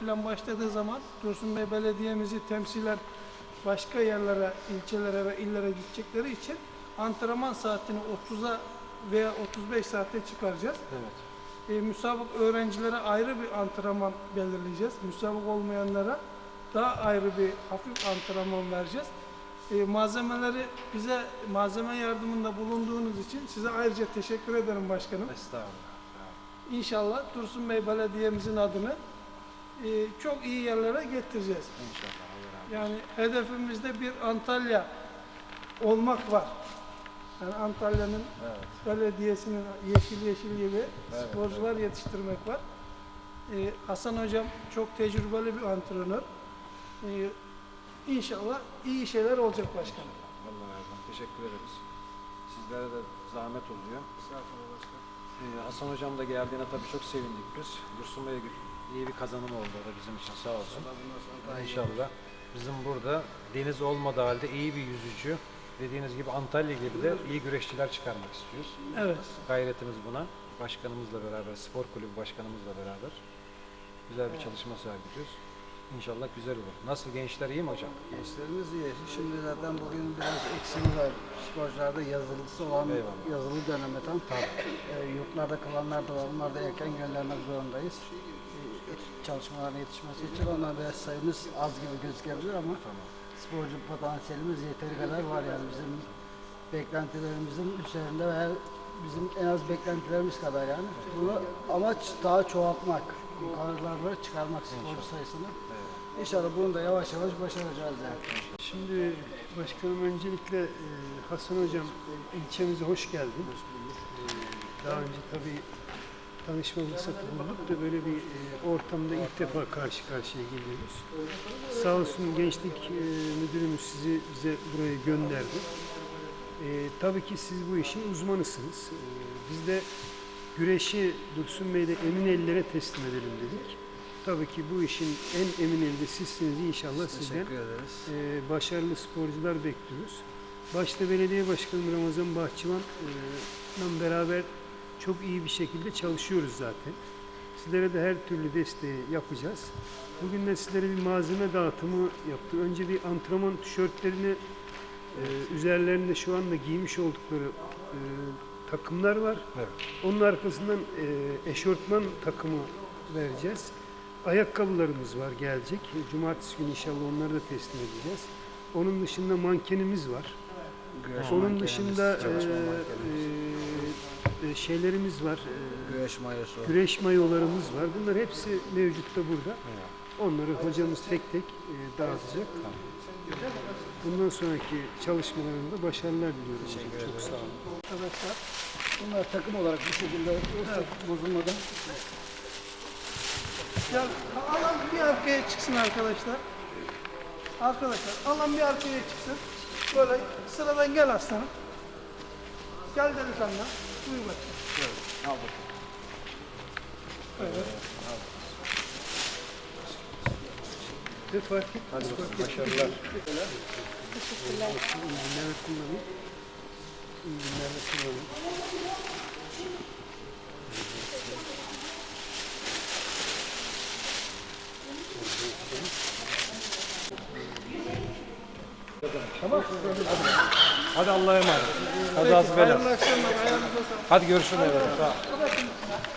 plan başladığı zaman Dursun Bey Belediye'mizi temsilen başka yerlere, ilçelere ve illere gidecekleri için antrenman saatini 30'a veya 35 saate çıkaracağız. Evet. E, müsabık öğrencilere ayrı bir antrenman belirleyeceğiz. Müsabık olmayanlara daha ayrı bir hafif antrenman vereceğiz. E, malzemeleri bize malzeme yardımında bulunduğunuz için size ayrıca teşekkür ederim başkanım. Estağfurullah. İnşallah Dursun Bey Belediye'mizin adını e, çok iyi yerlere getireceğiz. İnşallah. Allah razı olsun. Yani hedefimizde bir Antalya olmak var. Yani Antalya'nın Evet. belediyesinin yeşil yeşil gibi Evet, sporcular yetiştirmek var. Ee, Hasan hocam çok tecrübeli bir antrenör. Ee, inşallah iyi şeyler olacak başkanım. Allah razı olsun. Teşekkür ederiz. Sizlere de zahmet oluyor. Ee, Hasan Hocam da geldiğine tabii çok sevindik biz. Dursun Bey iyi bir kazanım oldu o da bizim için sağ olsun. İnşallah. Bizim burada deniz olmadığı halde iyi bir yüzücü, dediğiniz gibi Antalya gibi de iyi güreşçiler çıkarmak istiyoruz. Evet. Gayretimiz buna. Başkanımızla beraber, spor kulübü başkanımızla beraber güzel bir çalışma sergiliyoruz. İnşallah güzel olur. Nasıl gençler iyi mi hocam? Gençlerimiz iyi. Şimdi zaten bugün biraz eksiğimiz var. Sporcularda yazılısı olan Eyvallah. yazılı döneme tam. E, yurtlarda kalanlar da var. Onları da erken göndermek zorundayız. Çalışmalarına yetişmesi için onlar biraz sayımız az gibi gözükebilir ama sporcu potansiyelimiz yeteri kadar var yani bizim beklentilerimizin üzerinde veya bizim en az beklentilerimiz kadar yani. Bunu amaç daha çoğaltmak, yukarılara çıkarmak sporcu sayısını. İnşallah bunu da yavaş yavaş başaracağız yani. Şimdi başkanım öncelikle e, Hasan Hocam ilçemize hoş geldin. E, Daha önce tabii tanışma fırsatı bulduk da böyle bir e, ortamda ilk defa karşı karşıya geliyoruz. Sağ olsun gençlik e, müdürümüz sizi bize buraya gönderdi. E, tabii ki siz bu işin uzmanısınız. E, biz de güreşi Dursun Bey'de emin ellere teslim edelim dedik. Tabii ki bu işin en emin elde sizsiniz inşallah sizden Teşekkür ederiz. e, başarılı sporcular bekliyoruz. Başta belediye başkanı Ramazan Bahçıvan'la beraber çok iyi bir şekilde çalışıyoruz zaten. Sizlere de her türlü desteği yapacağız. Bugün de sizlere bir malzeme dağıtımı yaptık. Önce bir antrenman tişörtlerini e, üzerlerinde şu anda giymiş oldukları e, takımlar var. Evet. Onun arkasından e, eşortman takımı vereceğiz. Ayakkabılarımız var gelecek. Cumartesi günü inşallah onları da teslim edeceğiz. Onun dışında mankenimiz var. Güreş Onun dışında e, e, e, şeylerimiz var. E, güreş mayosu. güreş mayolarımız var. Bunlar hepsi mevcutta burada. Onları hocamız tek tek e, dağıtacak. Bundan sonraki çalışmalarında başarılar diliyorum. Çok sağ olun. Arkadaşlar Bunlar takım olarak bu şekilde evet. bozulmadan ya alan bir arkaya çıksın arkadaşlar. Arkadaşlar alan bir arkaya çıksın. Böyle sıradan gel aslanım. Gel delikanlı. Buyur bakayım. Al bakalım. Evet. Ve fark et. Hadi bakalım. Başarılar. İyi günler kullanın. İyi günler kullanın. Hadi Hadi Allah'a emanet. Kazası belası. Hadi görüşürüz. Hadi.